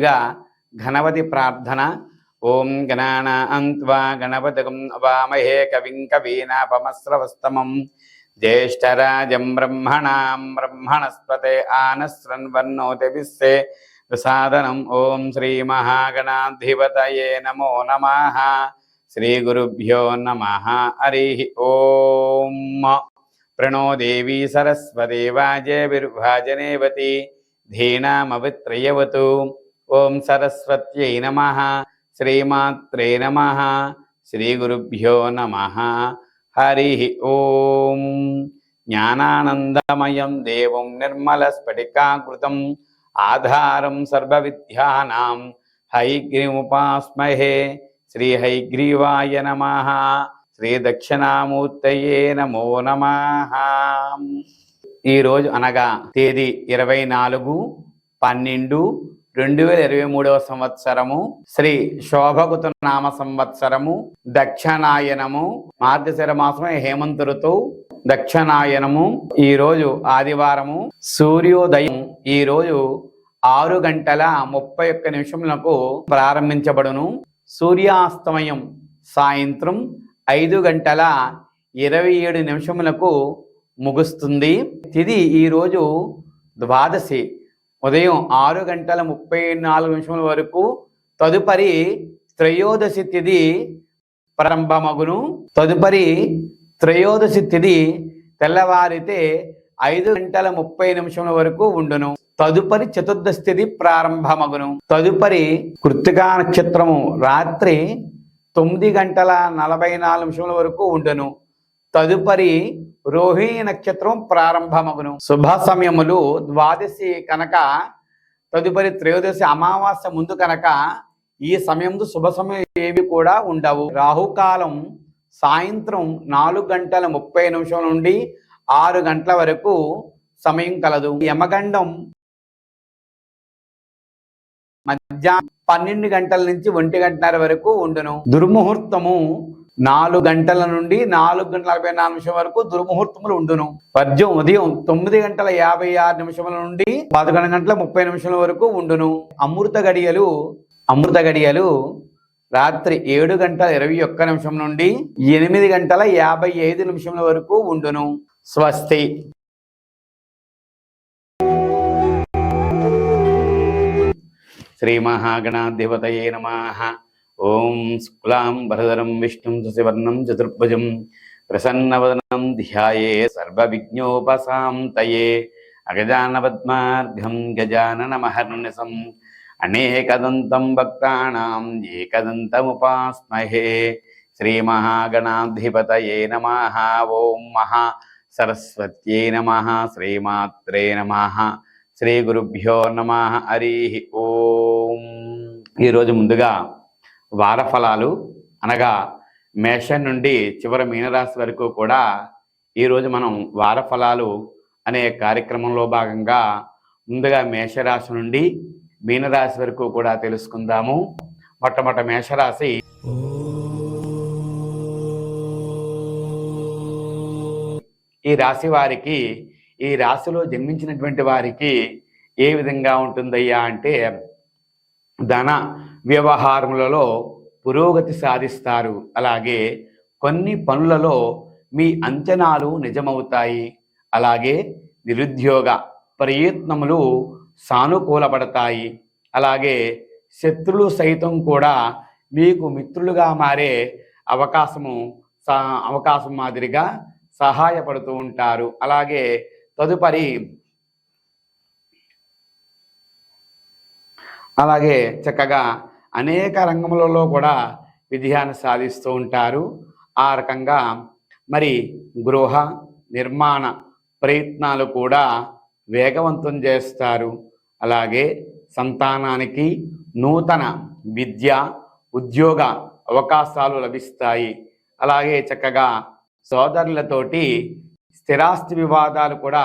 ముందుగా గణపతి ప్రార్థన. ఓం గణానాన్వా గణపతిగం వామహే కవిం కవీనాపమస్రవస్తమం జ్యేష్ఠరాజం బ్రహ్మణాం బ్రహ్మణస్పతే ఆనశ్రన్వన్నోతిభిస్సే ప్రసాదనం ఓం శ్రీ మహాగణాధిపతయే నమో నమ. శ్రీ గురుభ్యో నమ. హరి ఓం. ప్రణో దేవీ సరస్వతి వాజే విర్భాజనేవతి ధీనామవిత్రయవతు. ఓం సరస్వత్యై నమ. శ్రీమాత్రే నమ. శ్రీ గురుభ్యో నమ. హరి ఓం. జ్ఞానానందమయం దేవం నిర్మలస్ఫటికాకృతం ఆధారం సర్వవిద్యానాం. హైగ్రీముపాస్మహే శ్రీ హైగ్రీవాయ నమ. శ్రీ దక్షిణామూర్తయే నమో నమ. ఈరోజు అనగా తేదీ ఇరవై నాలుగు పన్నెండు రెండు వేల ఇరవై మూడవ సంవత్సరము శ్రీ శోభగుత నామ సంవత్సరము దక్షిణాయనము మార్గశిర మాసమే హేమంత ఋతువు దక్షిణాయనము ఈ రోజు ఆదివారము సూర్యోదయం ఈ రోజు ఆరు గంటల ముప్పై ఒక్క నిమిషములకు ప్రారంభించబడును. సూర్యాస్తమయం సాయంత్రం ఐదు గంటల ఇరవై ఏడు నిమిషములకు ముగుస్తుంది. తిది ఈరోజు ద్వాదశి. ఉదయం ఆరు గంటల ముప్పై నాలుగు నిమిషముల వరకు తదుపరి త్రయోదశి తిథి ప్రారంభమగును. తదుపరి త్రయోదశి తిథి తెల్లవారితే ఐదు గంటల ముప్పై నిమిషముల వరకు ఉండును. తదుపరి చతుర్దశి తిథి ప్రారంభమగును. తదుపరి కృత్తికా నక్షత్రము రాత్రి తొమ్మిది గంటల నలభై నాలుగు నిమిషముల వరకు ఉండును. తదుపరి రోహిణి నక్షత్రం ప్రారంభమగును. శుభ సమయములు ద్వాదశి కనుక తదుపరి త్రయోదశి అమావాస్య ముందు కనుక ఈ సమయంలో శుభ సమయం ఏవి కూడా ఉండవు. రాహుకాలం సాయంత్రం నాలుగు గంటల ముప్పై నిమిషం నుండి ఆరు గంటల వరకు సమయం కలదు. యమగండం మధ్యాహ్నం పన్నెండు గంటల నుంచి ఒంటి గంటన్నర వరకు ఉండును. దుర్ముహూర్తము నాలుగు గంటల నుండి నాలుగు గంటల నలభై నాలుగు నిమిషం వరకు దుర్ముహూర్తములు ఉండును. పద్యం ఉదయం తొమ్మిది గంటల యాభై ఆరు నిమిషముల నుండి పదకొండు గంటల ముప్పై నిమిషాల వరకు ఉండును. అమృత గడియలు అమృత గడియలు రాత్రి ఏడు గంటల ఇరవై ఒక్క నిమిషం నుండి ఎనిమిది గంటల యాభై ఐదు నిమిషముల వరకు ఉండును. స్వస్తి. శ్రీ శ్రీమహాగణాధిపతయే నమ. ఓం శుక్లాం భరధరం విష్ణుం శశివర్ణం చతుర్భుజం ప్రసన్నవదనం ధ్యాయే సర్వవిఘ్నోపశాంతయే అగజానపద్మార్ఘం గజాననమహర్నిశం. అనేకదంతం భక్తానాం ఏకదంతముపాస్మహే. శ్రీమహాగణాధిపతయే నమ. ఓం మహా సరస్వత్యై నమ. శ్రీమాత్రే నమ. శ్రీ గురుభ్యో నమ. హరి ఓం. ఈరోజు ముందుగా వారఫలాలు అనగా మేషం నుండి చివరి మీనరాశి వరకు కూడా ఈరోజు మనం వారఫలాలు అనే కార్యక్రమంలో భాగంగా ముందుగా మేషరాశి నుండి మీనరాశి వరకు కూడా తెలుసుకుందాము. మొట్టమొదటి మేషరాశి ఈ రాశి వారికి ఈ రాశిలో జన్మించినటువంటి వారికి ఏ విధంగా ఉంటుందయ్యా అంటే ధన వ్యవహారములలో పురోగతి సాధిస్తారు. అలాగే కొన్ని పనులలో మీ అంచనాలు నిజమవుతాయి. అలాగే నిరుద్యోగ ప్రయత్నములు సానుకూలపడతాయి. అలాగే శత్రులు సైతం కూడా మీకు మిత్రులుగా మారే అవకాశము సా- అవకాశం మాదిరిగా సహాయపడుతూ ఉంటారు. అలాగే తదుపరి అలాగే చక్కగా అనేక రంగములలో కూడా విజయాన్ని సాధిస్తూ ఉంటారు. ఆ రకంగా మరి గృహ నిర్మాణ ప్రయత్నాలు కూడా వేగవంతం చేస్తారు. అలాగే సంతానానికి నూతన విద్య ఉద్యోగ అవకాశాలు లభిస్తాయి. అలాగే చక్కగా సోదరులతోటి స్థిరాస్తి వివాదాలు కూడా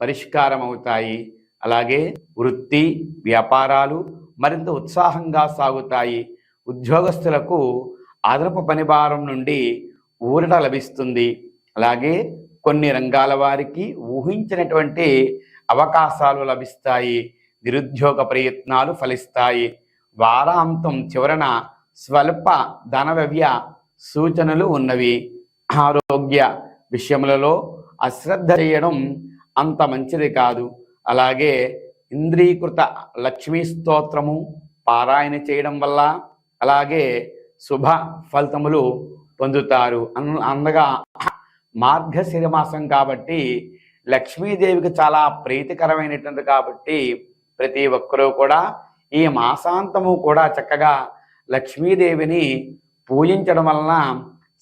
పరిష్కారం అవుతాయి అలాగే వృత్తి వ్యాపారాలు మరింత ఉత్సాహంగా సాగుతాయి. ఉద్యోగస్తులకు అదనపు పనిభారం నుండి ఊరట లభిస్తుంది. అలాగే కొన్ని రంగాల వారికి ఊహించినటువంటి అవకాశాలు లభిస్తాయి. నిరుద్యోగ ప్రయత్నాలు ఫలిస్తాయి. వారాంతం చివరన స్వల్ప ధన వ్యయ సూచనలు ఉన్నవి. ఆరోగ్య విషయములలో అశ్రద్ధ చేయడం అంత మంచిది కాదు. అలాగే ఇంద్రీకృత లక్ష్మీ స్తోత్రము పారాయణ చేయడం వల్ల అలాగే శుభ ఫలితములు పొందుతారు. అన్- అనగా మార్గశిర మాసం కాబట్టి లక్ష్మీదేవికి చాలా ప్రీతికరమైనటువంటి కాబట్టి ప్రతి ఒక్కరూ కూడా ఈ మాసాంతము కూడా చక్కగా లక్ష్మీదేవిని పూజించడం వలన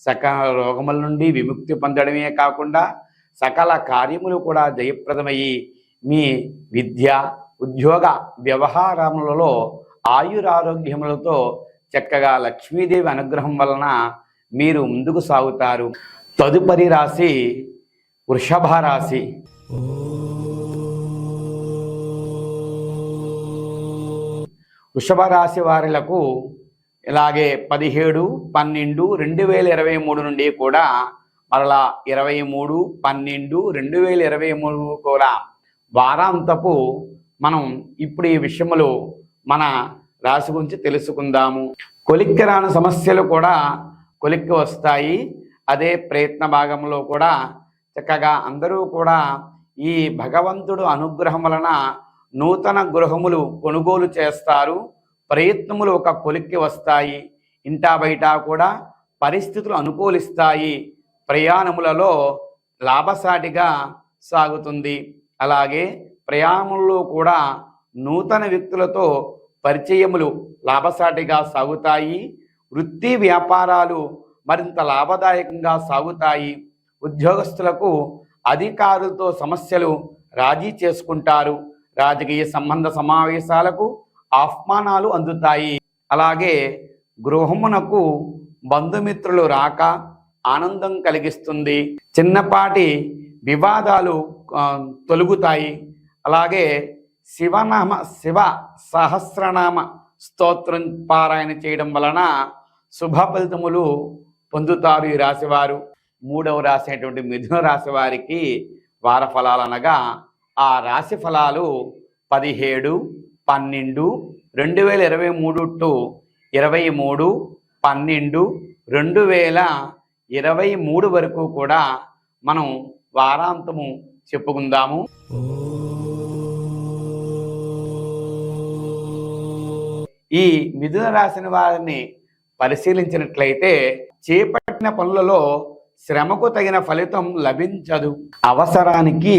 సకల రోగముల నుండి విముక్తి పొందడమే కాకుండా సకల కార్యములు కూడా జయప్రదమయ్యి మీ విద్య ఉద్యోగ వ్యవహారములలో ఆయురారోగ్యములతో చక్కగా లక్ష్మీదేవి అనుగ్రహం వలన మీరు ముందుకు సాగుతారు. తదుపరి రాశి వృషభ రాశి. వృషభ రాశి వారిలకు ఇలాగే పదిహేడు పన్నెండు రెండు వేల ఇరవై మూడు నుండి కూడా మరలా ఇరవై మూడు పన్నెండు రెండు వేల ఇరవై మూడు కూడా వారాంతపు మనం ఇప్పుడు ఈ విషయంలో మన రాశి గురించి తెలుసుకుందాము. కొలిక్కి రాని సమస్యలు కూడా కొలిక్కి వస్తాయి. అదే ప్రయత్న భాగంలో కూడా చక్కగా అందరూ కూడా ఈ భగవంతుడు అనుగ్రహం వలన నూతన గృహములు కొనుగోలు చేస్తారు. ప్రయత్నములు ఒక కొలిక్కి వస్తాయి. ఇంటా బయట కూడా పరిస్థితులు అనుకూలిస్తాయి. ప్రయాణములలో లాభసాటిగా సాగుతుంది. అలాగే ప్రయాణంలో కూడా నూతన వ్యక్తులతో పరిచయములు లాభసాటిగా సాగుతాయి వృత్తి వ్యాపారాలు మరింత లాభదాయకంగా సాగుతాయి. ఉద్యోగస్తులకు అధికారులతో సమస్యలు రాజీ చేసుకుంటారు. రాజకీయ సంబంధ సమావేశాలకు ఆహ్వానాలు అందుతాయి. అలాగే గృహమునకు బంధుమిత్రులు రాక ఆనందం కలిగిస్తుంది. చిన్నపాటి వివాదాలు తొలుగుతాయి. అలాగే శివనామ శివ సహస్రనామ స్తోత్రం పారాయణ చేయడం వలన శుభ ఫలితములు పొందుతారు ఈ రాశివారు. మూడవ రాశి అయినటువంటి మిథున రాశి వారికి వార ఫలాలు అనగా ఆ రాశి ఫలాలు పదిహేడు పన్నెండు రెండు వేల ఇరవై మూడు టు ఇరవై మూడు పన్నెండు రెండు వేల ఇరవై మూడు వరకు కూడా మనం వారాంతము చెప్పుకుందాము. ఈ మిథున రాసిన వారిని పరిశీలించినట్లయితే చేపట్టిన పనులలో శ్రమకు తగిన ఫలితం లభించదు. అవసరానికి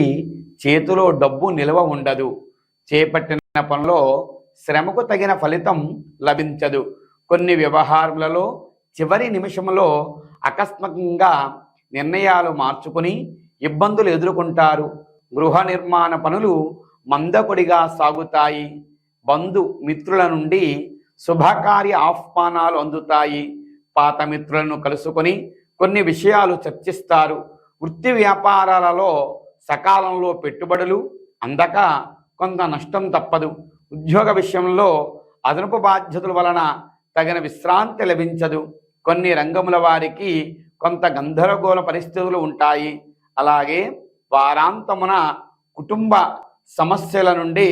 చేతిలో డబ్బు నిల్వ ఉండదు. చేపట్టిన పనిలో శ్రమకు తగిన ఫలితం లభించదు. కొన్ని వ్యవహారములలో చివరి నిమిషంలో ఆకస్మికంగా నిర్ణయాలు మార్చుకుని ఇబ్బందులు ఎదుర్కొంటారు. గృహ నిర్మాణ పనులు మందకొడిగా సాగుతాయి. బంధు మిత్రుల నుండి శుభకార్య ఆహ్వానాలు అందుతాయి. పాత మిత్రులను కలుసుకొని కొన్ని విషయాలు చర్చిస్తారు. వృత్తి వ్యాపారాలలో సకాలంలో పెట్టుబడులు అందక కొంత నష్టం తప్పదు. ఉద్యోగ విషయంలో అదనపు బాధ్యతల వలన తగిన విశ్రాంతి లభించదు. కొన్ని రంగముల వారికి కొంత గందరగోళ పరిస్థితులు ఉంటాయి. అలాగే వారాంతమున కుటుంబ సమస్యల నుండి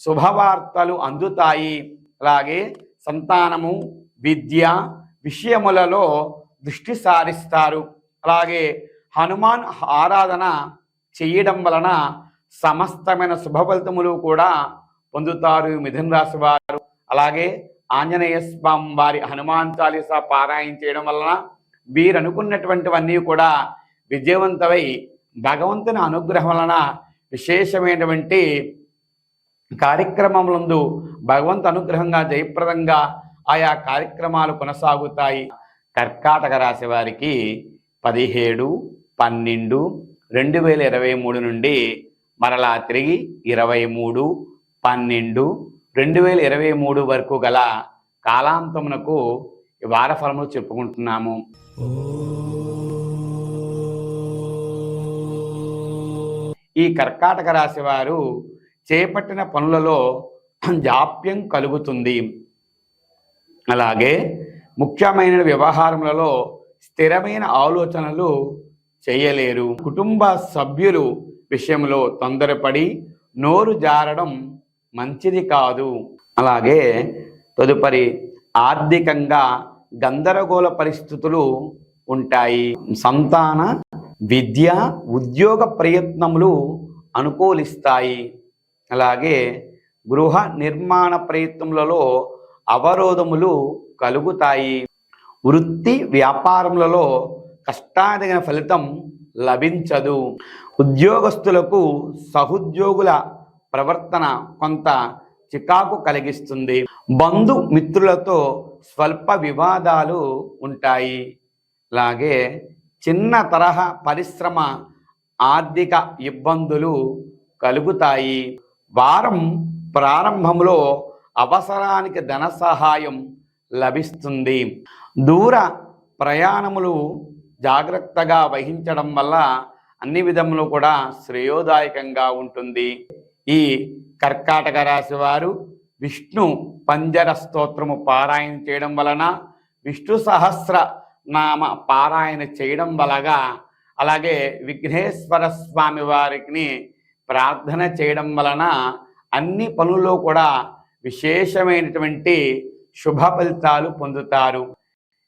శుభవార్తలు అందుతాయి. అలాగే సంతానము విద్య విషయములలో దృష్టి సారిస్తారు. అలాగే హనుమాన్ ఆరాధన చేయడం వలన సమస్తమైన శుభ ఫలితములు కూడా పొందుతారు ఈ మిథున రాశి వారు. అలాగే ఆంజనేయ స్వామి వారి హనుమాన్ చాలీసా పారాయణ చేయడం వలన వీరనుకున్నటువంటివన్నీ కూడా విజయవంతమై భగవంతుని అనుగ్రహం వలన విశేషమైనటువంటి కార్యక్రమములందు భగవంతు అనుగ్రహంగా జయప్రదంగా ఆయా కార్యక్రమాలు కొనసాగుతాయి. కర్కాటక రాశి వారికి పదిహేడు పన్నెండు రెండు వేల ఇరవై మూడు నుండి మరలా తిరిగి ఇరవై మూడు పన్నెండు రెండు వేల ఇరవై మూడు వరకు గల కాలాంతమునకు వారఫలములు చెప్పుకుంటున్నాము. ఈ కర్కాటక రాశి వారు చేపట్టిన పనులలో జాప్యం కలుగుతుంది. అలాగే ముఖ్యమైన వ్యవహారములలో స్థిరమైన ఆలోచనలు చేయలేరు. కుటుంబ సభ్యులు విషయంలో తొందరపడి నోరు జారడం మంచిది కాదు. అలాగే తదుపరి ఆర్థికంగా గందరగోళ పరిస్థితులు ఉంటాయి. సంతాన విద్య ఉద్యోగ ప్రయత్నములు అనుకూలిస్తాయి. అలాగే గృహ నిర్మాణ ప్రయత్నములలో అవరోధములు కలుగుతాయి. వృత్తి వ్యాపారములలో కష్టాదిగిన ఫలితం లభించదు. ఉద్యోగస్తులకు సహోద్యోగుల ప్రవర్తన కొంత చికాకు కలిగిస్తుంది. బంధు మిత్రులతో స్వల్ప వివాదాలు ఉంటాయి. అలాగే చిన్న తరహా పరిశ్రమ ఆర్థిక ఇబ్బందులు కలుగుతాయి. వారం ప్రారంభంలో అవసరానికి ధన సహాయం లభిస్తుంది. దూర ప్రయాణములు జాగ్రత్తగా వహించడం వల్ల అన్ని విధములు కూడా శ్రేయోదాయకంగా ఉంటుంది. ఈ కర్కాటక రాశి వారు విష్ణు పంజర స్తోత్రము పారాయణ చేయడం వలన విష్ణు సహస్ర నామ పారాయణ చేయడం వలగా అలాగే విఘ్నేశ్వర స్వామి వారికి ప్రార్థన చేయడం వలన అన్ని పనుల్లో కూడా విశేషమైనటువంటి శుభ ఫలితాలు పొందుతారు.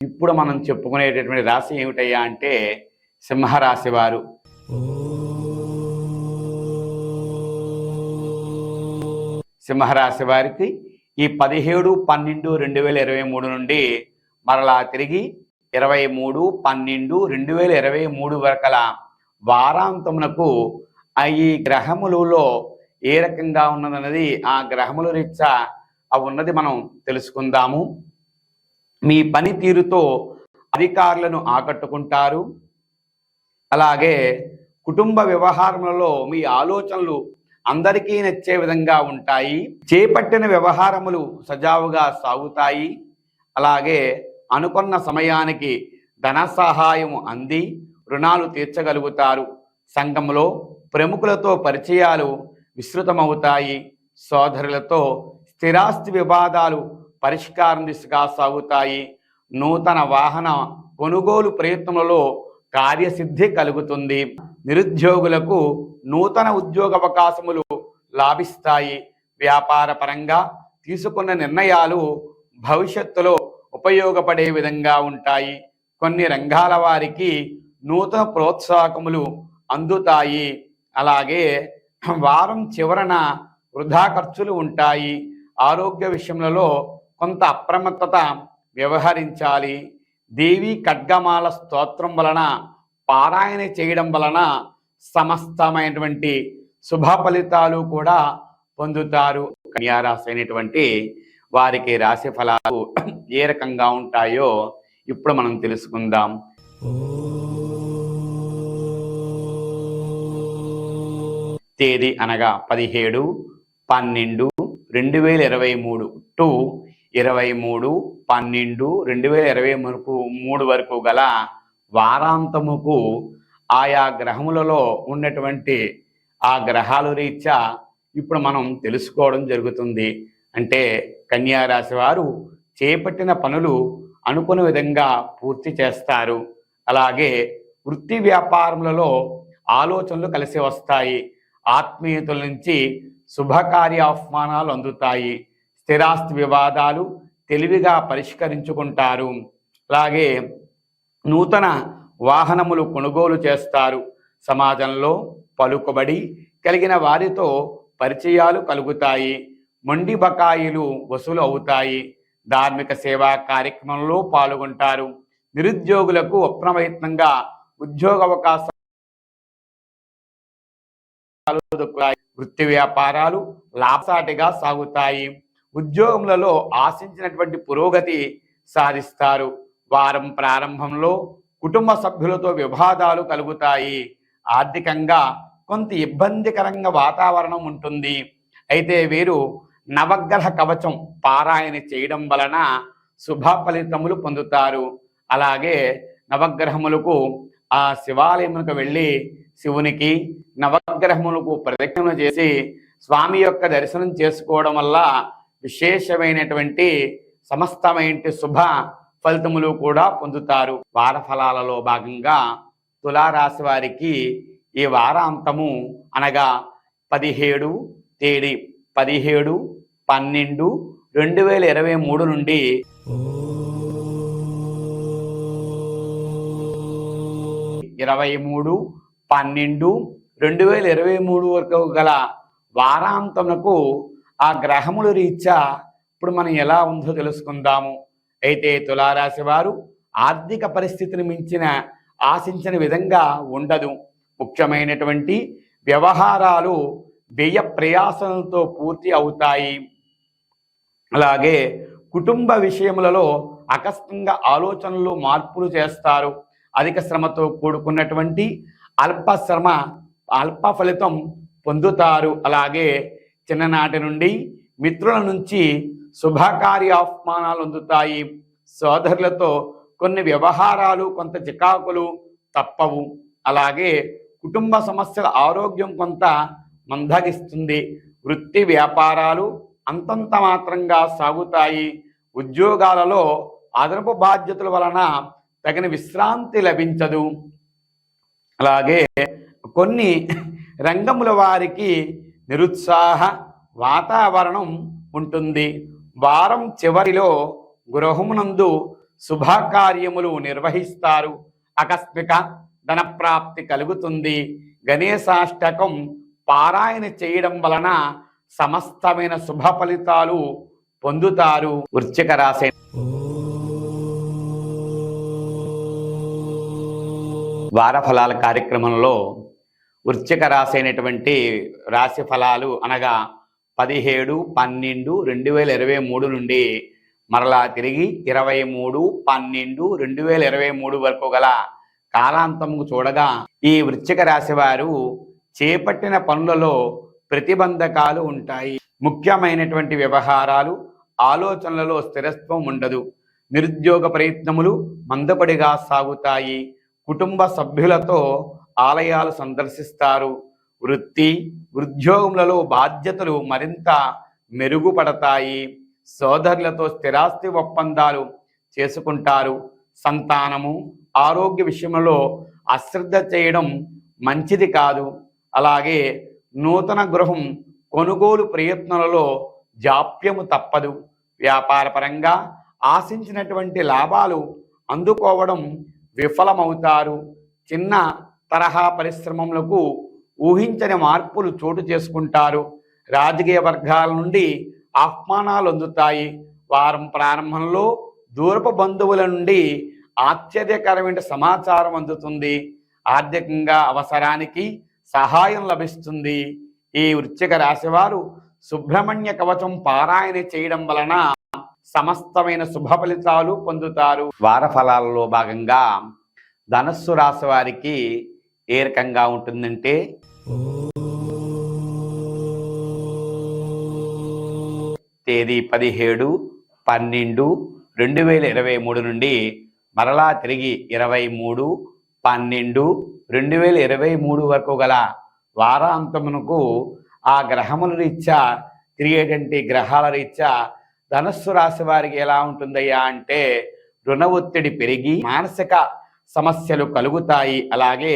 ఇప్పుడు మనం చెప్పుకునేటటువంటి రాశి ఏమిటయ్యా అంటే సింహరాశి వారు. సింహరాశి వారికి ఈ పదిహేడు పన్నెండు రెండు వేల ఇరవై మూడు నుండి మరలా తిరిగి ఇరవై మూడు పన్నెండు రెండు వేల ఇరవై మూడు వరకల వారాంతమునకు ఆ ఈ గ్రహములలో ఏ రకంగా ఉన్నదన్నది ఆ గ్రహముల రీత్యా అవి ఉన్నది మనం తెలుసుకుందాము. మీ పనితీరుతో అధికారులను ఆకట్టుకుంటారు. అలాగే కుటుంబ వ్యవహారములలో మీ ఆలోచనలు అందరికీ నచ్చే విధంగా ఉంటాయి. చేపట్టిన వ్యవహారములు సజావుగా సాగుతాయి. అలాగే అనుకున్న సమయానికి ధన సహాయం అంది రుణాలు తీర్చగలుగుతారు సంఘంలో ప్రముఖులతో పరిచయాలు విస్తృతమవుతాయి. సోదరులతో స్థిరాస్తి వివాదాలు పరిష్కారం దిశగా సాగుతాయి. నూతన వాహన కొనుగోలు ప్రయత్నంలో కార్యసిద్ధి కలుగుతుంది. నిరుద్యోగులకు నూతన ఉద్యోగ అవకాశములు లాభిస్తాయి. వ్యాపార పరంగా తీసుకున్న నిర్ణయాలు భవిష్యత్తులో ఉపయోగపడే విధంగా ఉంటాయి. కొన్ని రంగాల వారికి నూతన ప్రోత్సాహకములు అందుతాయి. అలాగే వారం చివరన వృధా ఖర్చులు ఉంటాయి. ఆరోగ్య విషయంలో కొంత అప్రమత్తత వ్యవహరించాలి. దేవి ఖడ్గమాల స్తోత్రం వలన పారాయణ చేయడం వలన సమస్తమైనటువంటి శుభ ఫలితాలు కూడా పొందుతారు. కన్యారాశి అయినటువంటి వారికి రాశి ఫలాలు ఏ రకంగా ఉంటాయో ఇప్పుడు మనం తెలుసుకుందాం. తేదీ అనగా పదిహేడు పన్నెండు రెండు వేల ఇరవై మూడు టు ఇరవై మూడు పన్నెండు రెండు వేల ఇరవై వరకు మూడు వరకు గల వారాంతముకు ఆయా గ్రహములలో ఉన్నటువంటి ఆ గ్రహాలు రీత్యా ఇప్పుడు మనం తెలుసుకోవడం జరుగుతుంది. అంటే కన్యారాశి వారు చేపట్టిన పనులు అనుకున్న విధంగా పూర్తి చేస్తారు. అలాగే వృత్తి వ్యాపారములలో ఆలోచనలు కలిసి వస్తాయి. ఆత్మీయతల నుంచి శుభకార్య ఆహ్వానాలు అందుతాయి. స్థిరాస్తి వివాదాలు తెలివిగా పరిష్కరించుకుంటారు. అలాగే నూతన వాహనములు కొనుగోలు చేస్తారు. సమాజంలో పలుకుబడి కలిగిన వారితో పరిచయాలు కలుగుతాయి. మొండి బకాయిలు వసూలు అవుతాయి. ధార్మిక సేవా కార్యక్రమంలో పాల్గొంటారు. నిరుద్యోగులకు అప్రమయత్నంగా ఉద్యోగ అవకాశం వృత్తి వ్యాపారాలు లాభసాటిగా సాగుతాయి. ఉద్యోగములలో ఆశించినటువంటి పురోగతి సాధిస్తారు. వారం ప్రారంభంలో కుటుంబ సభ్యులతో వివాదాలు కలుగుతాయి. ఆర్థికంగా కొంత ఇబ్బందికరంగా వాతావరణం ఉంటుంది. అయితే వీరు నవగ్రహ కవచం పారాయణ చేయడం వలన శుభ ఫలితములు పొందుతారు. అలాగే నవగ్రహములకు ఆ శివాలయములకు వెళ్ళి శివునికి నవగ్రహములకు ప్రదక్షిణ చేసి స్వామి యొక్క దర్శనం చేసుకోవడం వల్ల విశేషమైనటువంటి సమస్తమైన శుభ ఫలితములు కూడా పొందుతారు. వార ఫలాలలో భాగంగా తులారాశి వారికి ఈ వారాంతము అనగా పదిహేడు తేదీ పదిహేడు పన్నెండు రెండు వేల ఇరవై మూడు నుండి ఇరవై మూడు పన్నెండు రెండు వేల ఇరవై మూడు వరకు గల వారాంతమునకు ఆ గ్రహముల రీత్యా ఇప్పుడు మనం ఎలా ఉందో తెలుసుకుందాము. అయితే తులారాశి వారు ఆర్థిక పరిస్థితిని మించిన ఆశించిన విధంగా ఉండదు. ముఖ్యమైనటువంటి వ్యవహారాలు వ్యయ ప్రయాసలతో పూర్తి అవుతాయి. అలాగే కుటుంబ విషయములలో ఆకస్మికంగా ఆలోచనలు మార్పులు చేస్తారు. అధిక శ్రమతో కూడుకున్నటువంటి అల్ప శ్రమ అల్ప ఫలితం పొందుతారు. అలాగే చిన్ననాటి నుండి మిత్రుల నుంచి శుభకార్య అవమానాలు అందుతాయి. సోదరులతో కొన్ని వ్యవహారాలు కొంత చికాకులు తప్పవు. అలాగే కుటుంబ సమస్యల ఆరోగ్యం కొంత మందగిస్తుంది. వృత్తి వ్యాపారాలు అంతంత మాత్రంగా సాగుతాయి. ఉద్యోగాలలో అదనపు బాధ్యతల వలన తగిన విశ్రాంతి లభించదు. అలాగే కొన్ని రంగముల వారికి నిరుత్సాహ వాతావరణం ఉంటుంది. వారం చివరిలో గృహమునందు శుభకార్యములు నిర్వహిస్తారు. ఆకస్మిక ధనప్రాప్తి కలుగుతుంది. గణేశాష్టకం పారాయణ చేయడం వలన సమస్తమైన శుభ ఫలితాలు పొందుతారు. వృశ్చిక రాశి వారఫలాల కార్యక్రమంలో వృశ్చిక రాశి అయినటువంటి రాశి ఫలాలు అనగా పదిహేడు పన్నెండు రెండు వేల ఇరవై మూడు నుండి మరలా తిరిగి ఇరవై మూడు పన్నెండు రెండు వేల ఇరవై మూడు వరకు గల కాలాంతము చూడగా ఈ వృశ్చిక రాశి వారు చేపట్టిన పనులలో ప్రతిబంధకాలు ఉంటాయి. ముఖ్యమైనటువంటి వ్యవహారాలు ఆలోచనలలో స్థిరత్వం ఉండదు. నిరుద్యోగ ప్రయత్నములు మందపడిగా సాగుతాయి. కుటుంబ సభ్యులతో ఆలయాలు సందర్శిస్తారు. వృత్తి ఉద్యోగములలో బాధ్యతలు మరింత మెరుగుపడతాయి. సోదరులతో స్థిరాస్తి ఒప్పందాలు చేసుకుంటారు. సంతానము ఆరోగ్య విషయంలో అశ్రద్ధ చేయడం మంచిది కాదు. అలాగే నూతన గృహం కొనుగోలు ప్రయత్నాలలో జాప్యము తప్పదు. వ్యాపారపరంగా ఆశించినటువంటి లాభాలు అందుకోవడం విఫలమవుతారు. చిన్న తరహా పరిశ్రమలకు ఊహించని మార్పులు చోటు చేసుకుంటారు. రాజకీయ వర్గాల నుండి ఆహ్వానాలు అందుతాయి. వారం ప్రారంభంలో దూరపు బంధువుల నుండి ఆశ్చర్యకరమైన సమాచారం అందుతుంది. ఆర్థికంగా అవసరానికి సహాయం లభిస్తుంది. ఈ వృశ్చిక రాశివారు సుబ్రహ్మణ్య కవచం పారాయణ చేయడం వలన సమస్తమైన శుభ ఫలితాలు పొందుతారు. వార ఫలాలలో భాగంగా ధనస్సు రాశి వారికి ఏ రకంగా ఉంటుందంటే తేదీ పదిహేడు పన్నెండు రెండు వేల ఇరవై మూడు నుండి మరలా తిరిగి ఇరవై మూడు పన్నెండు రెండు వేల ఇరవై మూడు వరకు గల వారాంతమునకు ఆ గ్రహముల రీత్యా తిరిగేటువంటి గ్రహాల రీత్యా ధనస్సు రాశి వారికి ఎలా ఉంటుందయ్యా అంటే రుణ ఒత్తిడి పెరిగి మానసిక సమస్యలు కలుగుతాయి. అలాగే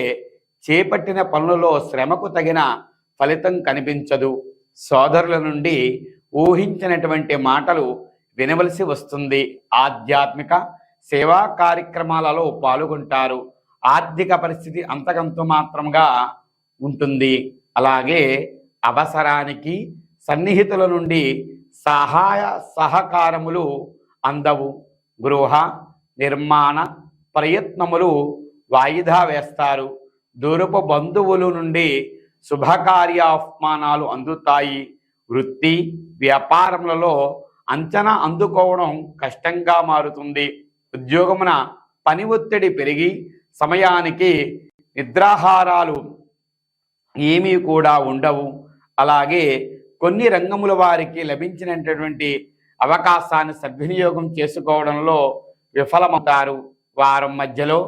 చేపట్టిన పనులలో శ్రమకు తగిన ఫలితం కనిపించదు. సోదరుల నుండి ఊహించినటువంటి మాటలు వినవలసి వస్తుంది. ఆధ్యాత్మిక సేవా కార్యక్రమాలలో పాల్గొంటారు. ఆర్థిక పరిస్థితి అంతకంత మాత్రంగా ఉంటుంది. అలాగే అవసరానికి సన్నిహితుల నుండి సహాయ సహకారములు అందవు. గృహ నిర్మాణ ప్రయత్నములు వాయిదా వేస్తారు. దూరపు బంధువుల నుండి శుభకార్యాహ్వానాలు అందుతాయి. వృత్తి వ్యాపారములలో అంచనా అందుకోవడం కష్టంగా మారుతుంది. ఉద్యోగమున పని ఒత్తిడి పెరిగి సమయానికి నిద్రాహారాలు ఏమీ కూడా ఉండవు. అలాగే కొన్ని రంగముల వారికి లభించినటువంటి అవకాశాన్ని సద్వినియోగం చేసుకోవడంలో విఫలమవుతారు. వారం మధ్యలో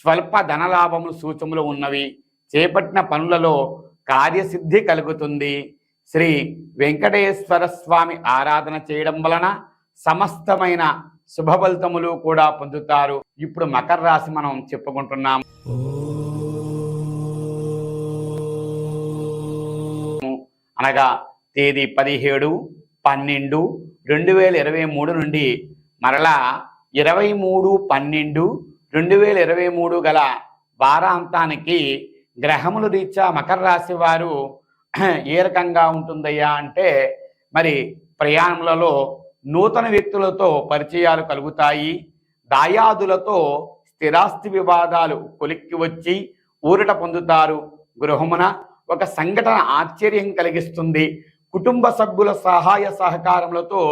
స్వల్ప ధనలాభములు సూచములు ఉన్నవి. చేపట్టిన పనులలో కార్యసిద్ధి కలుగుతుంది. శ్రీ వెంకటేశ్వర స్వామి ఆరాధన చేయడం వలన సమస్తమైన శుభఫలితములు కూడా పొందుతారు. ఇప్పుడు మకర రాశి మనం చెప్పుకుంటున్నాం అనగా తేదీ పదిహేడు పన్నెండు రెండు వేల ఇరవై మూడు నుండి మరలా ఇరవై మూడు పన్నెండు రెండు వేల ఇరవై మూడు గల వారాంతానికి గ్రహములు రీత్యా మకర రాశి వారు ఏ రకంగా ఉంటుందయ్యా అంటే మరి ప్రయాణములలో నూతన వ్యక్తులతో పరిచయాలు కలుగుతాయి. దాయాదులతో స్థిరాస్తి వివాదాలు కొలిక్కి వచ్చి ఊరట పొందుతారు. గృహమున ఒక సంఘటన ఆశ్చర్యం కలిగిస్తుంది. కుటుంబ సభ్యుల సహాయ సహకారములతో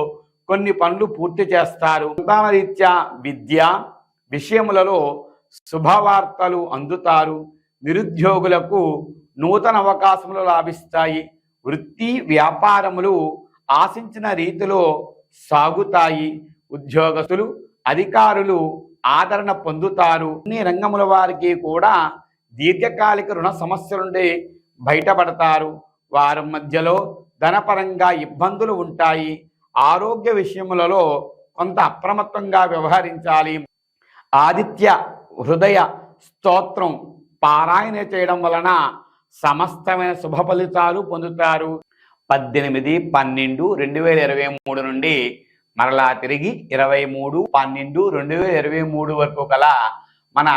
కొన్ని పనులు పూర్తి చేస్తారు. సంతానరీత్యా విద్య విషయములలో శుభవార్తలు అందుతారు. నిరుద్యోగులకు నూతన అవకాశములు లాభిస్తాయి. వృత్తి వ్యాపారములు ఆశించిన రీతిలో సాగుతాయి. ఉద్యోగస్తులు అధికారులు ఆదరణ పొందుతారు. అన్ని రంగముల వారికి కూడా దీర్ఘకాలిక రుణ సమస్యల నుండి బయటపడతారు. వారి మధ్యలో ధనపరంగా ఇబ్బందులు ఉంటాయి. ఆరోగ్య విషయములలో కొంత అప్రమత్తంగా వ్యవహరించాలి. ఆదిత్య హృదయ స్తోత్రం పారాయణ చేయడం వలన సమస్తమైన శుభ ఫలితాలు పొందుతారు. పద్దెనిమిది పన్నెండు రెండు వేల ఇరవై మూడు నుండి మరలా తిరిగి ఇరవై మూడు పన్నెండు రెండు వేల ఇరవై మూడు వరకు గల మన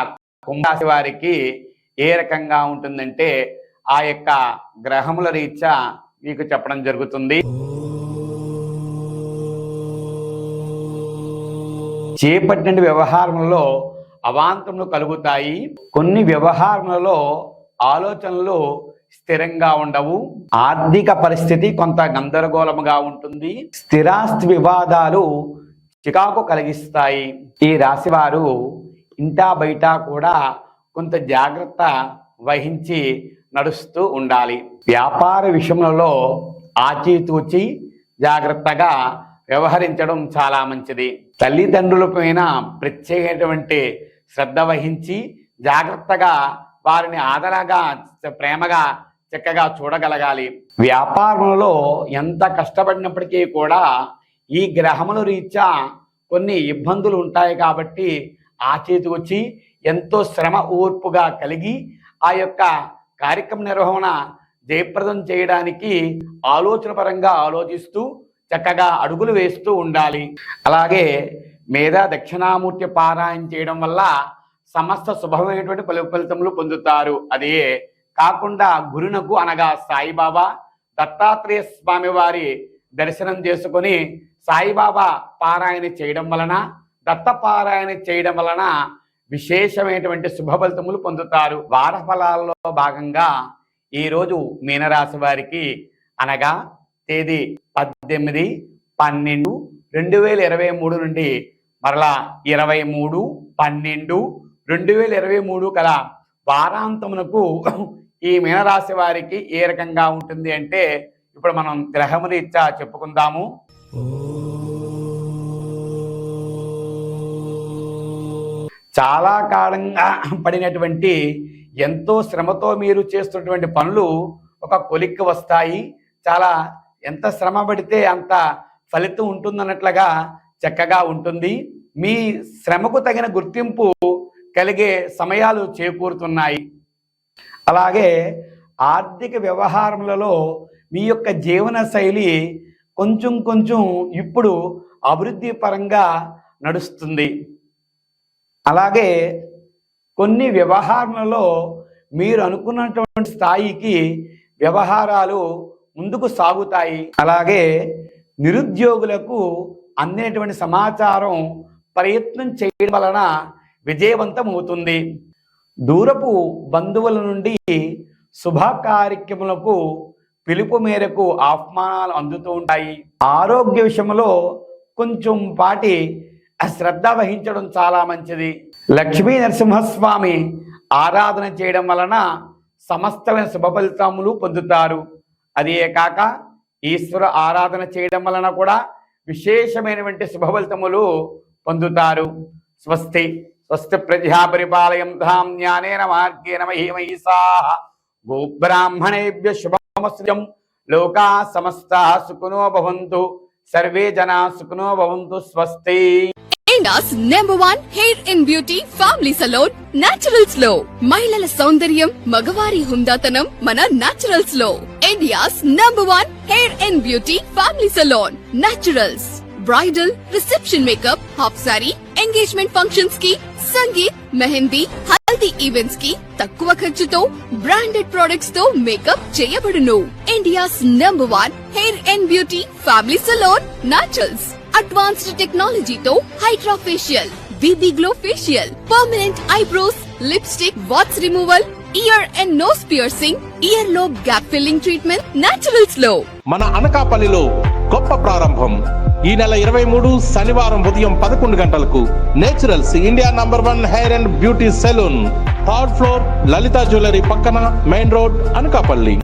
కుంభరాశి వారికి ఏ రకంగా ఉంటుందంటే ఆ యొక్క గ్రహముల రీత్యా మీకు చెప్పడం జరుగుతుంది. చేపట్టిన వ్యవహారంలో అవాంతములు కలుగుతాయి. కొన్ని వ్యవహారములలో ఆలోచనలు స్థిరంగా ఉండవు. ఆర్థిక పరిస్థితి కొంత గందరగోళముగా ఉంటుంది. స్థిరాస్తి వివాదాలు చికాకు కలిగిస్తాయి. ఈ రాశివారు ఇంటా బయట కూడా కొంత జాగ్రత్త వహించి నడుస్తూ ఉండాలి. వ్యాపార విషయంలో ఆచితూచి జాగ్రత్తగా వ్యవహరించడం చాలా మంచిది. తల్లిదండ్రుల పైన ప్రత్యేకమైనటువంటి శ్రద్ధ వహించి జాగ్రత్తగా వారిని ఆదరగా ప్రేమగా చక్కగా చూడగలగాలి. వ్యాపారంలో ఎంత కష్టపడినప్పటికీ కూడా ఈ గ్రహముల రీత్యా కొన్ని ఇబ్బందులు ఉంటాయి కాబట్టి ఆచేతి వచ్చి ఎంతో శ్రమ ఓర్పుగా కలిగి ఆ యొక్క కార్యక్రమ నిర్వహణ జయప్రదం చేయడానికి ఆలోచన పరంగా ఆలోచిస్తూ చక్కగా అడుగులు వేస్తూ ఉండాలి. అలాగే మేధా దక్షిణామూర్తి పారాయణ చేయడం వల్ల సమస్త శుభమైనటువంటి ఫలి ఫలితములు పొందుతారు. అదే కాకుండా గురునకు అనగా సాయిబాబా దత్తాత్రేయ స్వామి వారి దర్శనం చేసుకొని సాయిబాబా పారాయణ చేయడం వలన దత్త పారాయణ చేయడం వలన విశేషమైనటువంటి శుభ ఫలితములు పొందుతారు. వార ఫలాల్లో భాగంగా ఈరోజు మీనరాశి వారికి అనగా తేదీ పద్దెనిమిది పన్నెండు రెండు వేల ఇరవై మూడు నుండి మరలా ఇరవై మూడు పన్నెండు రెండు వేల ఇరవై మూడు కల వారాంతమునకు ఈ మీనరాశి వారికి ఏ రకంగా ఉంటుంది అంటే ఇప్పుడు మనం గ్రహమురీత్యా చెప్పుకుందాము. చాలా కాలంగా పడినటువంటి ఎంతో శ్రమతో మీరు చేస్తున్నటువంటి పనులు ఒక కొలిక్కి వస్తాయి. చాలా ఎంత శ్రమ పడితే అంత ఫలితం ఉంటుందన్నట్లుగా చక్కగా ఉంటుంది. మీ శ్రమకు తగిన గుర్తింపు కలిగే సమయాలు చేకూరుతున్నాయి. అలాగే ఆర్థిక వ్యవహారములలో మీ యొక్క జీవన శైలి కొంచెం కొంచెం ఇప్పుడు అభివృద్ధి పరంగా నడుస్తుంది. అలాగే కొన్ని వ్యవహారాలలో మీరు అనుకున్నటువంటి స్థాయికి వ్యవహారాలు ముందుకు సాగుతాయి. అలాగే నిరుద్యోగులకు అందేటువంటి సమాచారం ప్రయత్నం చేయడం వలన విజయవంతం అవుతుంది. దూరపు బంధువుల నుండి శుభకార్యక్రములకు పిలుపు మేరకు ఆహ్వానాలు అందుతూ ఉంటాయి. ఆరోగ్య విషయంలో కొంచెం పాటి శ్రద్ధ వహించడం చాలా మంచిది. లక్ష్మీ నరసింహస్వామి ఆరాధన చేయడం వలన సమస్తమైన శుభ ఫలితములు పొందుతారు. అదే కాక ఈశ్వర ఆరాధన చేయడం వలన కూడా విశేషమైనటువంటి శుభ ఫలితములు పొందుతారు. స్వస్తి స్వస్తి ప్రజా పరిపాలయం ధాం జ్ఞానేన మార్గేణ మహిమహిసా గోబ్రాహ్మణేభ్య శుభమస్యం. లోకా సమస్త సుఖనో భవంతు. సర్వే జనా సుఖనో భవంతు. స్వస్తి. India's India's number one hair in beauty family salon నాచురల్స్లో మహిళల సౌందర్యం మగవారి హుందాతనం మన నాచురల్స్లో India's number one hair and beauty family salon Naturals bridal reception makeup half saree engagement ఫంక్షన్స్కి సంగీత్ మెహందీ హల్దీ ఈవెంట్స్కి తక్కువ ఖర్చుతో బ్రాండెడ్ ప్రొడక్ట్స్తో మేకప్ చేయబడును India's number one hair and beauty family salon Naturals advanced టెక్నాలజీతో hydra facial BB glow facial permanent eyebrows lipstick warts removal ear and nose piercing ఇయర్లో gap filling treatment నాచురల్స్లో మన అనకాపల్లిలో గొప్ప ప్రారంభం. ఈ నెల ఇరవై మూడు శనివారం ఉదయం పదకొండు గంటలకు Naturals India number one hair and beauty salon third floor Lalitha jewellery పక్కన మెయిన్ రోడ్ అనకాపల్లి.